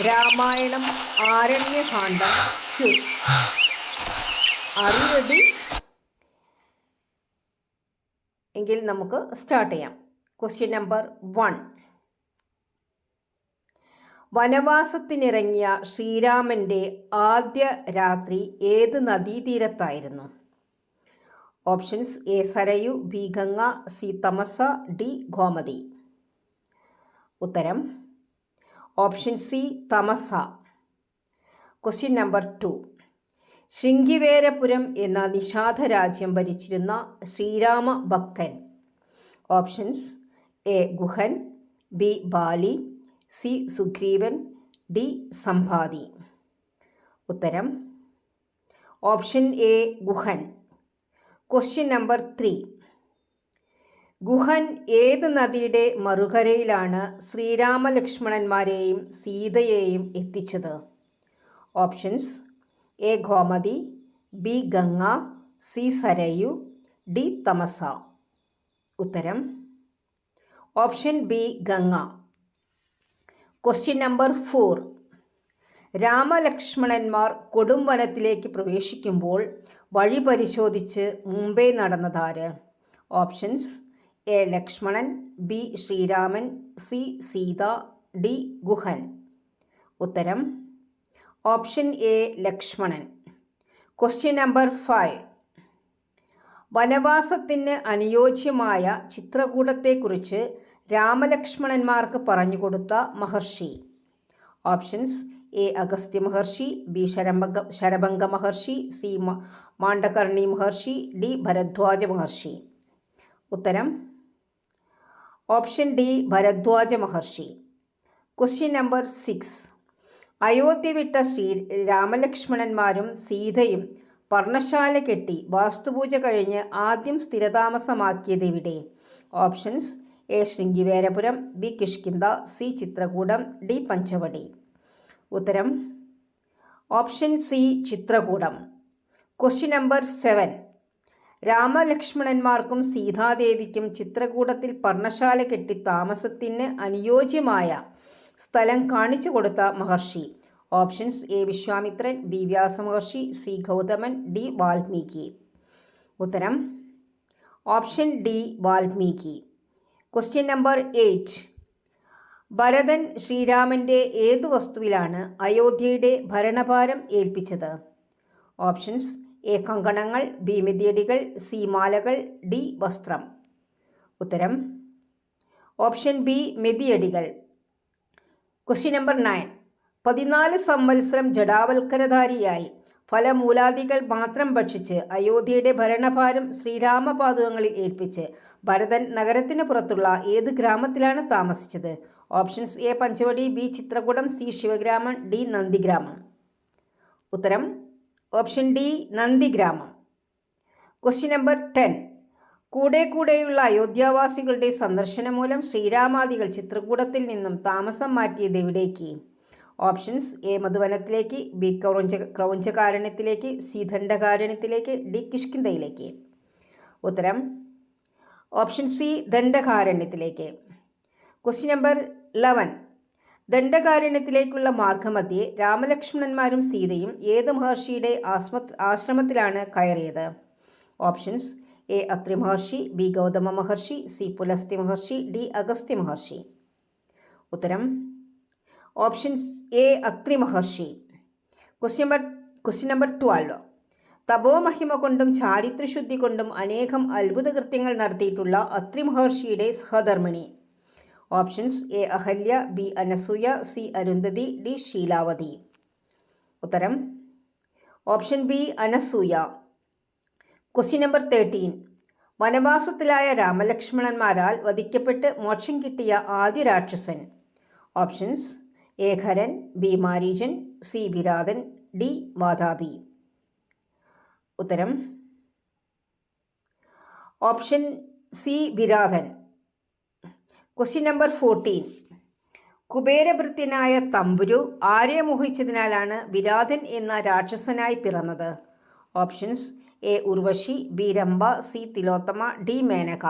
രാമായണം ആരണ്യകാന്ഡം അറിയതി എങ്കിൽ നമുക്ക് സ്റ്റാർട്ട് ചെയ്യാം. ക്വസ്റ്റ്യൻ നമ്പർ വൺ വനവാസത്തിനിറങ്ങിയ ശ്രീരാമന്റെ ആദ്യ രാത്രി ഏത് നദീതീരത്തായിരുന്നു? Options A Sarayu B Ganga C Tamasa D Gomti. ഉത്തരം option C Tamasa. Question number two Shringaverapuram എന്ന നിഷാദ രാജ്യം ഭരിച്ചിരുന്ന ശ്രീരാമ ഭക്തൻ. Options A Guhan B Bali C Sugreevan D Sampati ഉത്തരം? Option A Guhan. Question number three Guhan ഏത് നദിയുടെ മറുകരയിലാണ് ശ്രീരാമലക്ഷ്മണന്മാരെയും സീതയെയും എത്തിച്ചത്? Options A. Gomti B. Ganga C. Sarayu D. Tamasa. ഉത്തരം option B. Ganga. Question number four. രാമലക്ഷ്മണന്മാർ കൊടുംവനത്തിലേക്ക് പ്രവേശിക്കുമ്പോൾ വഴി പരിശോധിച്ച് മുമ്പേ നടന്നതാര്? Options A. Lakshmanan B. Shriraman C. Sita D. Guhan. ഉത്തരം option A. Lakshmanan. Question number five. വനവാസത്തിന് അനുയോജ്യമായ ചിത്രകൂടത്തെക്കുറിച്ച് രാമലക്ഷ്മണന്മാർക്ക് പറഞ്ഞുകൊടുത്ത മഹർഷി. Options A. Agastya Maharshi B. Sharambhanga Sharabhanga Maharshi C. Mandakarni Maharshi D. Bharadwaja Maharshi. ഉത്തരം option D Bharadwaja Maharshi. Question number six. Ayodhya വിട്ട ശ്രീ രാമലക്ഷ്മണന്മാരും സീതയും പർണശാല കെട്ടി വാസ്തുപൂജ കഴിഞ്ഞ് ആദ്യം സ്ഥിരതാമസമാക്കിയത് എവിടെ? Options A Shringaverapuram B Kishkindha C Chitrakootam D Panchavati. ഉത്തരം? Option C Chitrakootam. Question number seven. രാമലക്ഷ്മണന്മാർക്കും സീതാദേവിക്കും ചിത്രകൂടത്തിൽ പർണശാല കെട്ടി താമസത്തിന് അനുയോജ്യമായ സ്ഥലം കാണിച്ചു കൊടുത്ത മഹർഷി. Options A. Vishwamitran B. Vyasa Maharshi C. Gautaman D. Valmiki. ഉത്തരം? Option D. Valmiki. Question number eight. Bharatan ശ്രീരാമന്റെ ഏതു വസ്തുവിലാണ് അയോധ്യയുടെ ഭരണഭാരം ഏൽപ്പിച്ചത്? ഓപ്ഷൻസ് എ കങ്കണങ്ങൾ ബി മിതിയടികൾ സി മാലകൾ ഡി വസ്ത്രം. ഉത്തരം option B മെതിയടികൾ. Question number nine. പതിനാല് സംവത്സരം ജഡാവൽക്കരധാരിയായി ഫലമൂലാദികൾ മാത്രം ഭക്ഷിച്ച് അയോധ്യയുടെ ഭരണഭാരം ശ്രീരാമപാദുകങ്ങളിൽ ഏൽപ്പിച്ച് ഭരതൻ നഗരത്തിന് പുറത്തുള്ള ഏത് ഗ്രാമത്തിലാണ് താമസിച്ചത്? Options A Panchavati B Chitrakootam C Shivagramam D Nandigramam. ഉത്തരം option D Nandigramam question number ten കൂടെ കൂടെയുള്ള അയോധ്യാവാസികളുടെ സന്ദർശനം മൂലം ശ്രീരാമാദികൾ ചിത്രകൂടത്തിൽ നിന്നും താമസം മാറ്റിയത് എവിടേക്ക്? ഓപ്ഷൻസ് എ മധുവനത്തിലേക്ക് ബി ക്രൗഞ്ച ക്രൗഞ്ചകാരണ്യത്തിലേക്ക് സി ദണ്ഡകാരണ്യത്തിലേക്ക് ഡി കിഷ്കിന്തയിലേക്ക് ഉത്തരം ഓപ്ഷൻ സി ദണ്ഡകാരണ്യത്തിലേക്ക്. ക്വസ്റ്റ്യൻ നമ്പർ ലെവൻ ദണ്ഡകാരണ്യത്തിലേക്കുള്ള മാർഗമധ്യേ രാമലക്ഷ്മണന്മാരും സീതയും ഏത് മഹർഷിയുടെ ആശ്മ ആശ്രമത്തിലാണ് കയറിയത്. Options A. Atri Maharshi B. Gautama Maharshi C. Pulasti Maharshi D. Agastya മഹർഷി ഉത്തരം options A. Atri Maharshi question number question number twelve. തപോമഹിമ കൊണ്ടും ചാരിത്രശുദ്ധി കൊണ്ടും അനേകം അത്ഭുത കൃത്യങ്ങൾ നടത്തിയിട്ടുള്ള അത്രി മഹർഷിയുടെ സഹധർമ്മിണി. Options A Ahalya B Anasuya C Arundhati D Sheelavati. ഉത്തരം option B Anasuya. Question number thirteen. വനവാസത്തിലായ രാമലക്ഷ്മണന്മാരാൽ വധിക്കപ്പെട്ട് മോക്ഷം കിട്ടിയ ആദ്യ രാക്ഷസൻ. Options A Kharan B Mareechan C Viradhan D Vatapi. ഉത്തരം option C Viradhan. Question number fourteen കുബേരഭൃത്യനായ തമ്പുരു ആരെ മോഹിച്ചതിനാലാണ് വിരാധൻ എന്ന രാക്ഷസനായി പിറന്നത്? Options A Urvashi B Rambha C Tilottama D Menaka.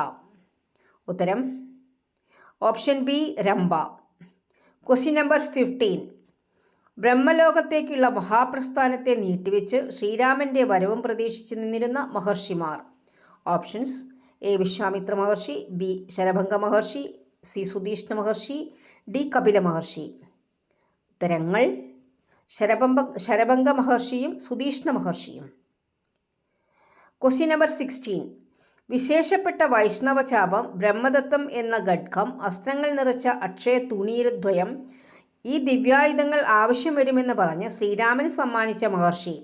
ഉത്തരം option B Rambha. Question number fifteen ബ്രഹ്മലോകത്തേക്കുള്ള മഹാപ്രസ്ഥാനത്തെ നീട്ടിവെച്ച് ശ്രീരാമന്റെ വരവും പ്രതീക്ഷിച്ച് നിന്നിരുന്ന മഹർഷിമാർ. Options A Vishwamitra Maharshi B Sharabhanga Maharshi C Sudheeshna Maharshi D Kapila മഹർഷി. ഉത്തരങ്ങൾ ശരഭംബ ശരഭംഗ മഹർഷിയും സുധീഷ്ണ മഹർഷിയും. ക്വസ്റ്റ്യൻ നമ്പർ സിക്സ്റ്റീൻ വിശേഷപ്പെട്ട വൈഷ്ണവ ചാപം ബ്രഹ്മദത്തം എന്ന ഘഡ്കം അസ്ത്രങ്ങൾ നിറച്ച അക്ഷയ തുണീരദ്വയം ഈ ദിവ്യായുധങ്ങൾ ആവശ്യം വരുമെന്ന് പറഞ്ഞ് ശ്രീരാമന് സമ്മാനിച്ച മഹർഷി.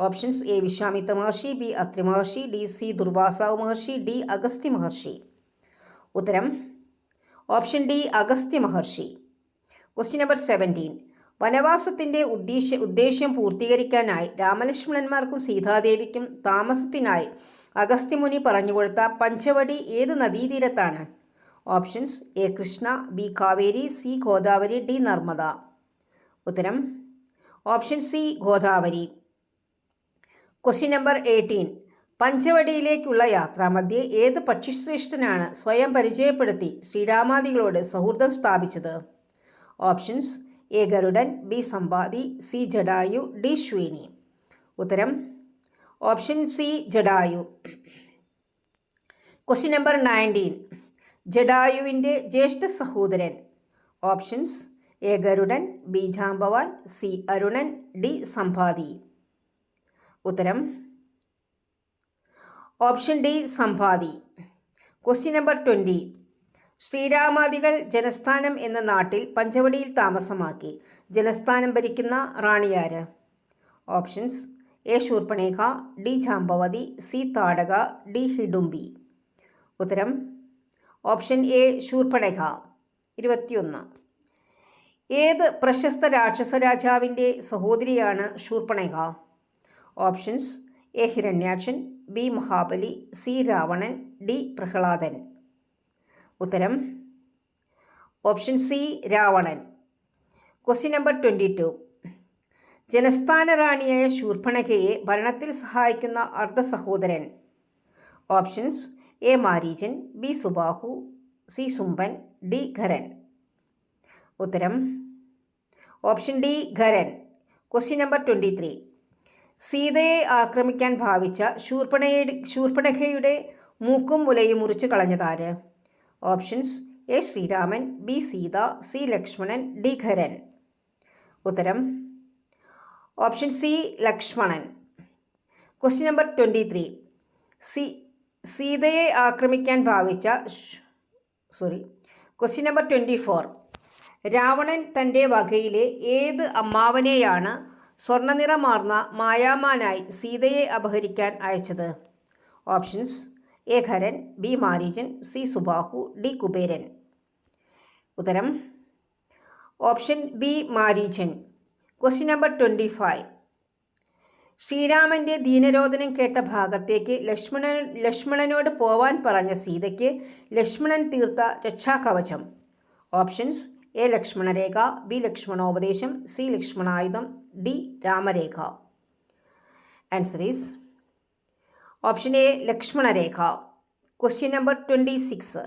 Options A Vishwamitra Maharshi B Atri Maharshi D C. Durvasav Maharshi D Agasti Maharshi. ഉത്തരം option D Agastya Maharshi. Question number seventeen വനവാസത്തിന്റെ ഉദ്ദേശ ഉദ്ദേശ്യം പൂർത്തീകരിക്കാനായി രാമലക്ഷ്മണന്മാർക്കും സീതാദേവിക്കും താമസത്തിനായി അഗസ്ത്യമുനി പറഞ്ഞുകൊടുത്ത പഞ്ചവടി ഏത് നദീതീരത്താണ്? Options A Krishna B Kaveri C Godavari D Narmada. ഉത്തരം? Option C Godavari. Question number eighteen പഞ്ചവടിയിലേക്കുള്ള യാത്രാമധ്യേ ഏത് പക്ഷിശ്രേഷ്ഠനാണ് സ്വയം പരിചയപ്പെടുത്തി ശ്രീരാമാദികളോട് സൗഹൃദം സ്ഥാപിച്ചത്? Options A Garudan B Sampati C Jatayu D Shweni. ഉത്തരം option C Jatayu. Question number nineteen. ജഡായുവിന്റെ ജ്യേഷ്ഠ സഹോദരൻ. Options A Garudan B Jambavan C Arunan D Sampati ഉത്തരം option D Sampati question number twenty ശ്രീരാമാദികൾ Janasthanam എന്ന നാട്ടിൽ പഞ്ചവടിയിൽ താമസമാക്കി. ജനസ്ഥാനം ഭരിക്കുന്ന റാണിയാര് options A Shurpanakha D Jambavati C Tataka D Hidimbi. ഉത്തരം. Option A Shurpanakha. ഇരുപത്തിയൊന്ന്. ഏത് പ്രശസ്ത രാക്ഷസ രാജാവിന്റെ സഹോദരിയാണ് Shurpanakha? Options A Hiranyakshan B Mahabali C Ravanan D Prahladan. ഉത്തരം option C Ravanan. Question number twenty two. Janasthana റാണിയായ ശൂർഭണകയെ ഭരണത്തിൽ സഹായിക്കുന്ന അർദ്ധ സഹോദരൻ. Options A Mareechan B Subahu C Sumban D Kharan. ഉത്തരം option D Kharan. Question number twenty three. സീതയെ ആക്രമിക്കാൻ ഭാവിച്ച ശൂർപ്പണയുടെ ശൂർപ്പണഖയുടെ മൂക്കും മുലയും മുറിച്ചു കളഞ്ഞതാര്? Options A. Shriraman B. Sita C. Lakshmanan D. Kharan. ഉത്തരം option C. Lakshmanan. Question number twenty three. C സീതയെ ആക്രമിക്കാൻ ഭാവിച്ച sorry question number twenty four. Ravanan തന്റെ വകയിലെ ഏത് അമ്മാവനെയാണ് സ്വർണനിറമാർന്ന മായാമാനായി സീതയെ അപഹരിക്കാൻ അയച്ചത്. Options A. Kharan B. Mareejan C. Subahu D. Kuberan. ഉത്തരം option B. Mareejan. Question number twenty five. ശ്രീരാമന്റെ ദീനരോധനം കേട്ട ഭാഗത്തേക്ക് ലക്ഷ്മണൻ ലക്ഷ്മണനോട് പോവാൻ പറഞ്ഞ സീതയ്ക്ക് ലക്ഷ്മണൻ തീർത്ത രക്ഷാകവചം. Options A. ലക്ഷ്മണരേഖ ബി. ലക്ഷ്മണോപദേശം C. ലക്ഷ്മണായുധം D Ramarekha. Answer is option A Lakshmanarekha. Question number twenty six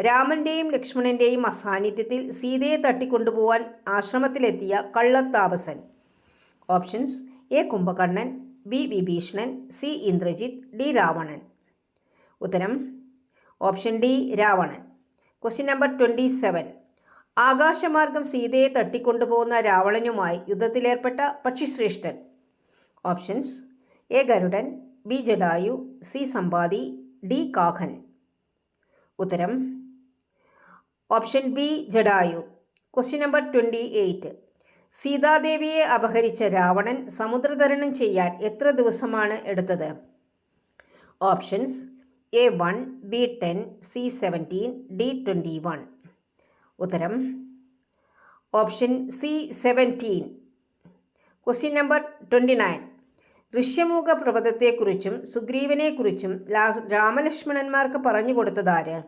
രാമന്റെയും ലക്ഷ്മണന്റെയും അസാന്നിധ്യത്തിൽ സീതയെ തട്ടിക്കൊണ്ടുപോവാൻ ആശ്രമത്തിലെത്തിയ കള്ളത്താപസൻ. Options A Kumbhakarnan B Vibheeshanan C Indrajit D Ravanan. ഉത്തരം option D Ravanan. Question number twenty seven ആകാശമാർഗം സീതയെ തട്ടിക്കൊണ്ടുപോകുന്ന രാവണനുമായി യുദ്ധത്തിലേർപ്പെട്ട പക്ഷിശ്രേഷ്ഠൻ. Options A Garudan B Jatayu C Sampati D കാഖൻ ഉത്തരം option B Jatayu. Question number twenty eight. സീതാദേവിയെ അപഹരിച്ച രാവണൻ സമുദ്രതരണം ചെയ്യാൻ എത്ര ദിവസമാണ് എടുത്തത്? Options A one B ten C seventeen D twenty one. ഉത്തരം. Option C seventeen. Question number twenty nine. Rishyamukha പ്രപഥത്തെക്കുറിച്ചും സുഗ്രീവനെക്കുറിച്ചും രാമലക്ഷ്മണന്മാർക്ക് പറഞ്ഞു കൊടുത്തതാര്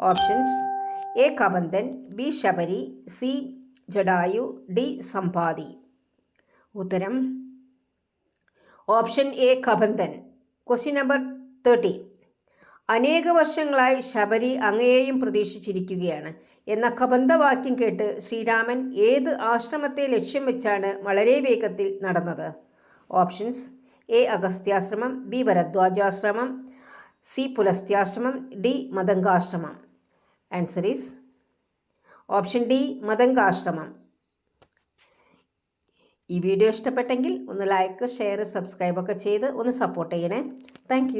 options A Kabandhan B Shabari C Jatayu D Sampati. ഉത്തരം. Option A Kabandhan question number thirty അനേക വർഷങ്ങളായി ശബരി അങ്ങയെയും പ്രതീക്ഷിച്ചിരിക്കുകയാണ്. എന്ന കബന്ധവാക്യം കേട്ട് ശ്രീരാമൻ ഏത് ആശ്രമത്തെ ലക്ഷ്യം വെച്ചാണ് വളരെ വേഗത്തിൽ നടന്നത്? Options A Agastyashramam B Bharadwajashramam C Pulastyashramam D Matangashramam answer is option D Matangashramam ഈ വീഡിയോ ഇഷ്ടപ്പെട്ടെങ്കിൽ ഒന്ന് ലൈക്ക് ഷെയർ സബ്സ്ക്രൈബ് ഒക്കെ ചെയ്ത് ഒന്ന് സപ്പോർട്ട് ചെയ്യണേ. താങ്ക്